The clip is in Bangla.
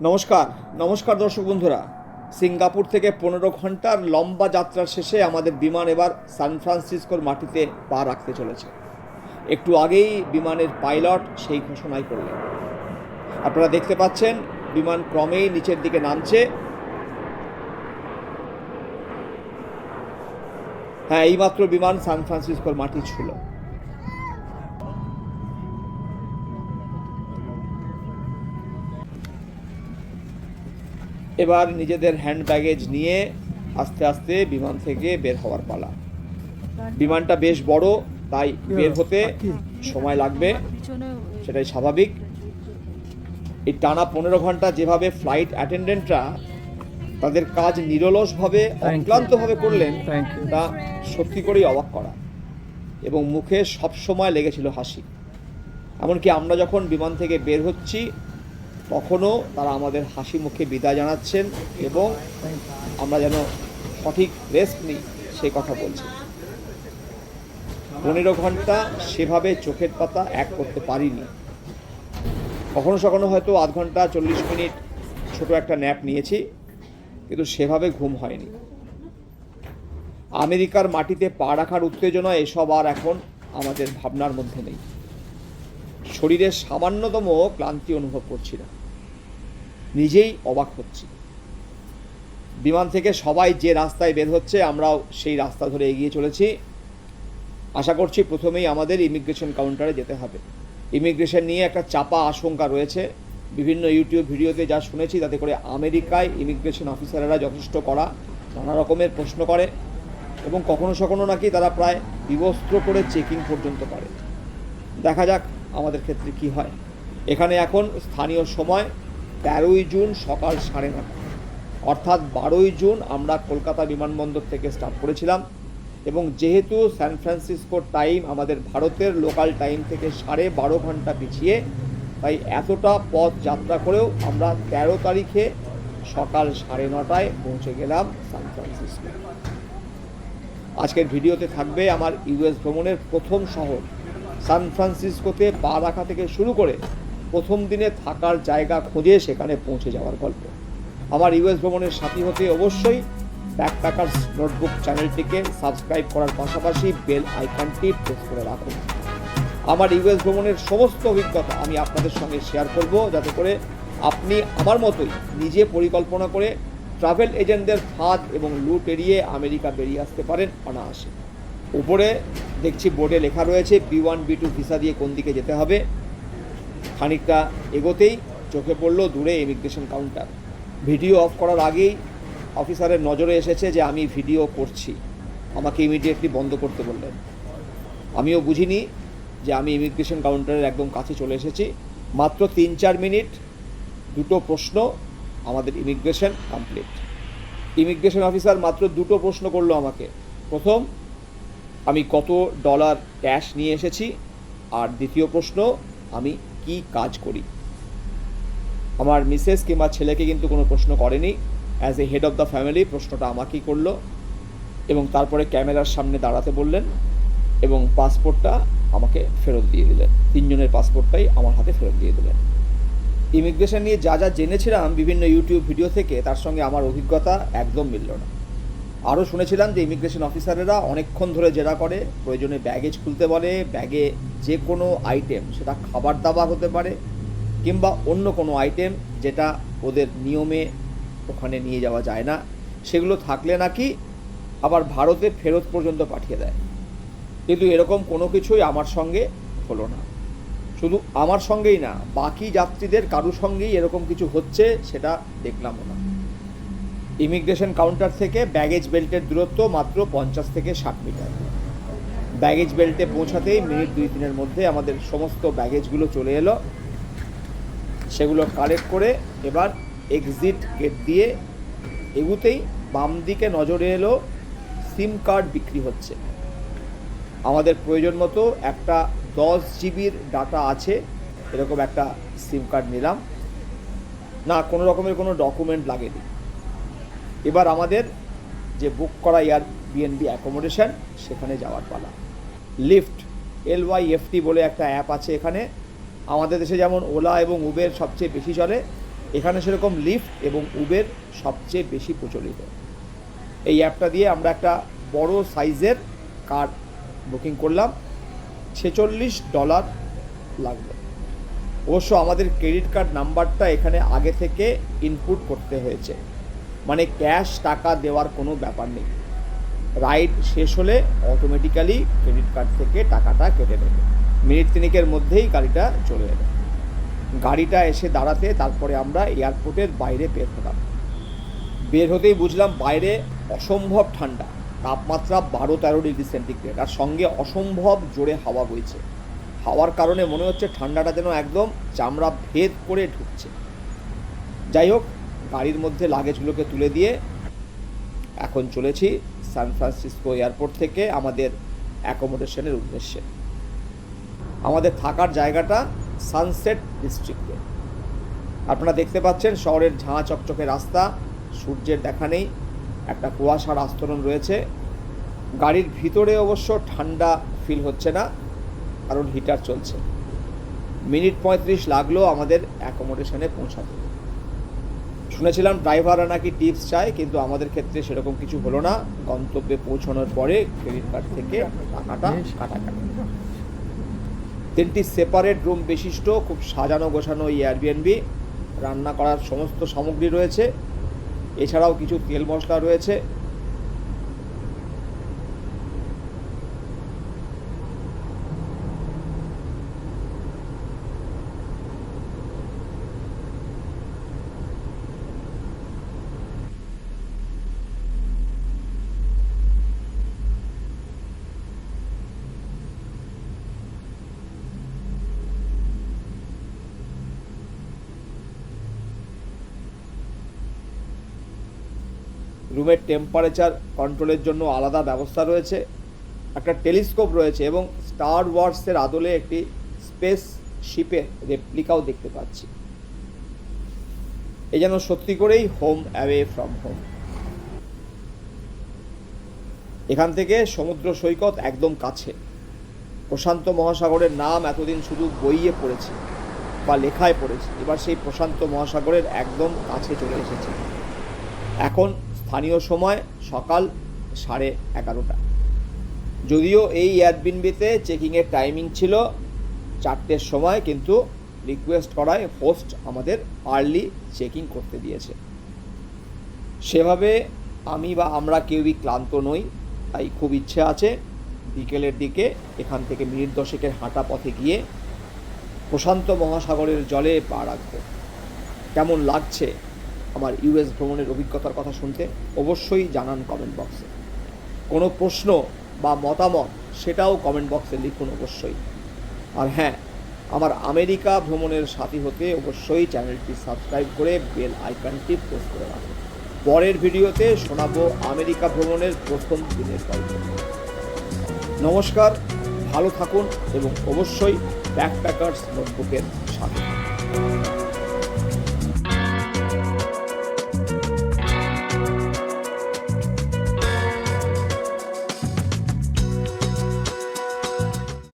নমস্কার নমস্কার দর্শক বন্ধুরা। সিঙ্গাপুর থেকে পনেরো ঘণ্টার লম্বা যাত্রার শেষে আমাদের বিমান এবার সান ফ্রান্সিসকোর মাটিতে পা রাখতে চলেছে। একটু আগেই বিমানের পাইলট সেই ঘোষণাই করলেন। আপনারা দেখতে পাচ্ছেন, বিমান ক্রমেই নিচের দিকে নামছে। হ্যাঁ এইমাত্র বিমান সান ফ্রান্সিসকোর মাটি ছিল। এবার নিজেদের হ্যান্ড ব্যাগেজ নিয়ে আস্তে আস্তে বিমান থেকে বের হওয়ার পালা। বিমানটা বেশ বড় তাই বের হতে সময় লাগবে সেটাই স্বাভাবিক। এই টানা পনেরো ঘণ্টা যেভাবে ফ্লাইট অ্যাটেন্ডেন্টরা তাদের কাজ নিরলসভাবে অক্লান্তভাবে করলেন তা সত্যি করেই অবাক করা এবং মুখে সবসময় লেগেছিল হাসি। এমনকি আমরা যখন বিমান থেকে বের হচ্ছি তখনও তারা আমাদের হাসি মুখে বিদায় জানাচ্ছেন এবং আমরা যেন সঠিক রেস্ট নিই সে কথা বলছি। পনেরো ঘণ্টা সেভাবে চোখের পাতা এক করতে পারিনি। কখনো সখনো হয়তো আধ ঘণ্টা চল্লিশ মিনিট ছোট একটা ন্যাপ নিয়েছি, কিন্তু সেভাবে ঘুম হয়নি। আমেরিকার মাটিতে পা রাখার উত্তেজনা এসব আর এখন আমাদের ভাবনার মধ্যে নেই। শরীরের সামান্যতম ক্লান্তি অনুভব করছি না। নিজেই অবাক হচ্ছি। বিমান থেকে সবাই যে রাস্তায় বের হচ্ছে, আমরাও সেই রাস্তা ধরে এগিয়ে চলেছি। আশা করছি প্রথমেই আমাদের ইমিগ্রেশন কাউন্টারে যেতে হবে। ইমিগ্রেশন নিয়ে একটা চাপা আশঙ্কা রয়েছে। বিভিন্ন ইউটিউব ভিডিওতে যা শুনেছি, তাতে করে আমেরিকায় ইমিগ্রেশন অফিসাররা যথেষ্ট করা নানা রকমের প্রশ্ন করে এবং কখনো সখনো নাকি তারা প্রায় বিবস্ত্র করে চেকিং পর্যন্ত করে। দেখা যাক আমাদের ক্ষেত্রে কি হয়। এখানে এখন স্থানীয় সময় তেরোই জুন সকাল সাড়ে নটা অর্থাৎ বারোই জুন আমরা কলকাতা বিমানবন্দর থেকে স্টার্ট করেছিলাম এবং যেহেতু সান ফ্রান্সিসকোর টাইম আমাদের ভারতের লোকাল টাইম থেকে সাড়ে বারো ঘণ্টা পিছিয়ে, তাই এতটা পথ যাত্রা করেও আমরা তেরো তারিখে সকাল সাড়ে নটায় পৌঁছে গেলাম সান ফ্রান্সিসকো আজকের ভিডিওতে থাকবে আমার ইউএস ভ্রমণের প্রথম শহর। সান ফ্রান্সিসকোতে পা রাখা থেকে শুরু করে প্রথম দিনে থাকার জায়গা খুঁজে সেখানে পৌঁছে যাওয়ার গল্প। আমার ইউএস ভ্রমণের সাথী হতে অবশ্যই ব্যাকপ্যাকার্স নোটবুক চ্যানেলটিকে সাবস্ক্রাইব করার পাশাপাশি বেল আইকনটি প্রেস করে রাখুন। আমার ইউএস ভ্রমণের সমস্ত অভিজ্ঞতা আমি আপনাদের সঙ্গে শেয়ার করব যাতে করে আপনি আমার মতোই নিজে পরিকল্পনা করে ট্রাভেল এজেন্টদের ফাঁদ এবং লুট এড়িয়ে আমেরিকা বেরিয়ে আসতে পারেন অনায়াসে। উপরে দেখছি বোর্ডে লেখা রয়েছে B one B two visa দিয়ে কোন দিকে যেতে হবে। খানিকটা এগোতেই চোখে পড়ল দূরে ইমিগ্রেশন কাউন্টার। ভিডিও অফ করার আগেই অফিসারের নজরে এসেছে যে আমি ভিডিও করছি। আমাকে ইমিডিয়েটলি বন্ধ করতে বললেন। আমিও বুঝিনি যে আমি ইমিগ্রেশন কাউন্টারের একদম কাছে চলে এসেছি। মাত্র তিন চার মিনিট দুটো প্রশ্ন, আমাদের ইমিগ্রেশন কমপ্লিট। ইমিগ্রেশন অফিসার মাত্র দুটো প্রশ্ন করল আমাকে। প্রথম, আমি কত ডলার ক্যাশ নিয়ে এসেছি? আর দ্বিতীয় প্রশ্ন, আমি কি কাজ করি? আমার মিসেস কিংবা ছেলেকে কিন্তু কোনো প্রশ্ন করেনি। As a head of the family প্রশ্নটা আমাকেই করল এবং তারপরে ক্যামেরার সামনে দাঁড়াতে বললেন এবং পাসপোর্টটা আমাকে ফেরত দিয়ে দিলেন। তিনজনের পাসপোর্টটাই আমার হাতে ফেরত দিয়ে দিলেন। ইমিগ্রেশন নিয়ে যা যা জেনেছিলাম বিভিন্ন ইউটিউব ভিডিও থেকে, তার সঙ্গে আমার অভিজ্ঞতা একদম মিলল না। আরও শুনেছিলাম যে ইমিগ্রেশন অফিসারেরা অনেকক্ষণ ধরে জেরা করে, প্রয়োজনে ব্যাগেজ খুলতে বলে, ব্যাগে যে কোনো আইটেম সেটা খাবার দাবার হতে পারে, কিংবা অন্য কোনো আইটেম যেটা ওদের নিয়মে ওখানে নিয়ে যাওয়া যায় না। সেগুলো থাকলে নাকি আবার ভারতে ফেরত পর্যন্ত পাঠিয়ে দেয়। কিন্তু এরকম কোনো কিছুই আমার সঙ্গে হলো না। শুধু আমার সঙ্গেই না, বাকি যাত্রীদের কারুর সঙ্গেই এরকম কিছু হচ্ছে, সেটা দেখলামও না। ইমিগ্রেশন কাউন্টার থেকে ব্যাগেজ বেল্টের দূরত্ব মাত্র পঞ্চাশ থেকে ষাট মিটার। ব্যাগেজ বেল্টে পৌঁছাতেই মিনিট দুই তিনের মধ্যে আমাদের সমস্ত ব্যাগেজগুলো চলে এলো। সেগুলো কালেক্ট করে এবার এক্সিট গেট দিয়ে এগুতেই বাম দিকে নজরে এলো সিম কার্ড বিক্রি হচ্ছে। আমাদের প্রয়োজন মতো একটা দশ জিবির ডাটা আছে, এরকম একটা সিম কার্ড নিলাম। না, কোনো রকমের কোনো ডকুমেন্ট লাগেনি। এবার আমাদের যে বুক করা এয়ার বিএনবি অ্যাকোমোডেশন সেখানে যাওয়ার পালা। লিফট এল ওয়াই এফটি বলে একটা অ্যাপ আছে এখানে। আমাদের দেশে যেমন ওলা এবং উবের সবচেয়ে বেশি চলে। এখানে সেরকম লিফট এবং উবের সবচেয়ে বেশি প্রচলিত। এই অ্যাপটা দিয়ে আমরা একটা বড় সাইজের কার বুকিং করলাম। ছেচল্লিশ ডলার লাগবে অবশ্য আমাদের ক্রেডিট কার্ড নাম্বারটা এখানে আগে থেকে ইনপুট করতে হয়েছে। মানে ক্যাশ টাকা দেওয়ার কোনো ব্যাপার নেই। রাইড শেষ হলে অটোমেটিক্যালি ক্রেডিট কার্ড থেকে টাকাটা কেটে নেবে। মিনিট তিনেকের মধ্যেই গাড়িটা চলে এলো গাড়িটা এসে দাঁড়াতে তারপরে আমরা এয়ারপোর্টের বাইরে বের হলাম। বের হতেই বুঝলাম বাইরে অসম্ভব ঠান্ডা। তাপমাত্রা বারো তেরো ডিগ্রি সেন্টিগ্রেড আর সঙ্গে অসম্ভব জোরে হাওয়া বইছে। হাওয়ার কারণে মনে হচ্ছে ঠান্ডাটা যেন একদম চামড়া ভেদ করে ঢুকছে। যাই হোক গাড়ির মধ্যে লাগেজগুলোকে তুলে দিয়ে এখন চলেছি সান ফ্রান্সিসকো এয়ারপোর্ট থেকে আমাদের অ্যাকোমোডেশনের উদ্দেশ্যে। আমাদের থাকার জায়গাটা সানসেট ডিস্ট্রিক্টে। আপনারা দেখতে পাচ্ছেন শহরের ঝাঁ চকচকে রাস্তা, সূর্যের দেখা নেই, একটা কুয়াশার আস্তরণ রয়েছে। গাড়ির ভিতরে অবশ্য ঠান্ডা ফিল হচ্ছে না, কারণ হিটার চলছে। মিনিট পঁয়ত্রিশ লাগল আমাদের অ্যাকোমোডেশনে পৌঁছাতে। শুনেছিলাম ড্রাইভাররা নাকি টিপস চায় কিন্তু আমাদের ক্ষেত্রে সেরকম কিছু হলো না। গন্তব্যে পৌঁছানোর পরে ক্রেডিট কার্ড থেকে টাকাটা কাটা কাটে তিনটি সেপারেট রুম বিশিষ্ট খুব সাজানো গোছানো এই এয়ারবিএনবি রান্না করার সমস্ত সামগ্রী রয়েছে। এছাড়াও কিছু তেল মশলা রয়েছে। রুমের টেম্পারেচার কন্ট্রোলের জন্য আলাদা ব্যবস্থা রয়েছে, একটা টেলিস্কোপ রয়েছে এবং স্টার ওয়ার্সের আদলে একটি স্পেস শিপের রেপ্লিকাও দেখতে পাচ্ছি। এ যেন সত্যি করেই হোম অ্যাওয়ে ফ্রম হোম এখান থেকে সমুদ্র সৈকত একদম কাছে। প্রশান্ত মহাসাগরের নাম এতদিন শুধু বইয়ে পড়েছি বা লেখায় পড়েছে, এবার সেই প্রশান্ত মহাসাগরের একদম কাছে চলে এসেছে। এখন স্থানীয় সময় সকাল সাড়ে এগারোটা। যদিও এই এয়ারবিনবিতে চেকিংয়ের টাইমিং ছিল চারটের সময়, কিন্তু রিকোয়েস্ট করায় হোস্ট আমাদের আর্লি চেকিং করতে দিয়েছে। সেভাবে আমি বা আমরা কেউই ক্লান্ত নই, তাই খুব ইচ্ছে আছে বিকেলের দিকে এখান থেকে মিনিট দশেকের হাঁটা পথে গিয়ে প্রশান্ত মহাসাগরের জলে পা রাখব। কেমন লাগছে? আমার ইউএস ভ্রমণের অভিজ্ঞতার কথা শুনতে অবশ্যই জানান কমেন্ট বক্সে কোনো প্রশ্ন বা মতামত সেটাও কমেন্ট বক্সে লিখুন অবশ্যই। আর হ্যাঁ আমার আমেরিকা ভ্রমণের সাথী হতে অবশ্যই চ্যানেলটি সাবস্ক্রাইব করে বেল আইকনটি প্রেস করে রাখুন। পরের ভিডিওতে শোনাবো আমেরিকা ভ্রমণের প্রথম দিনের গল্প। নমস্কার, ভালো থাকুন এবং অবশ্যই ব্যাকপ্যাকার্স নোটবুকের সাথে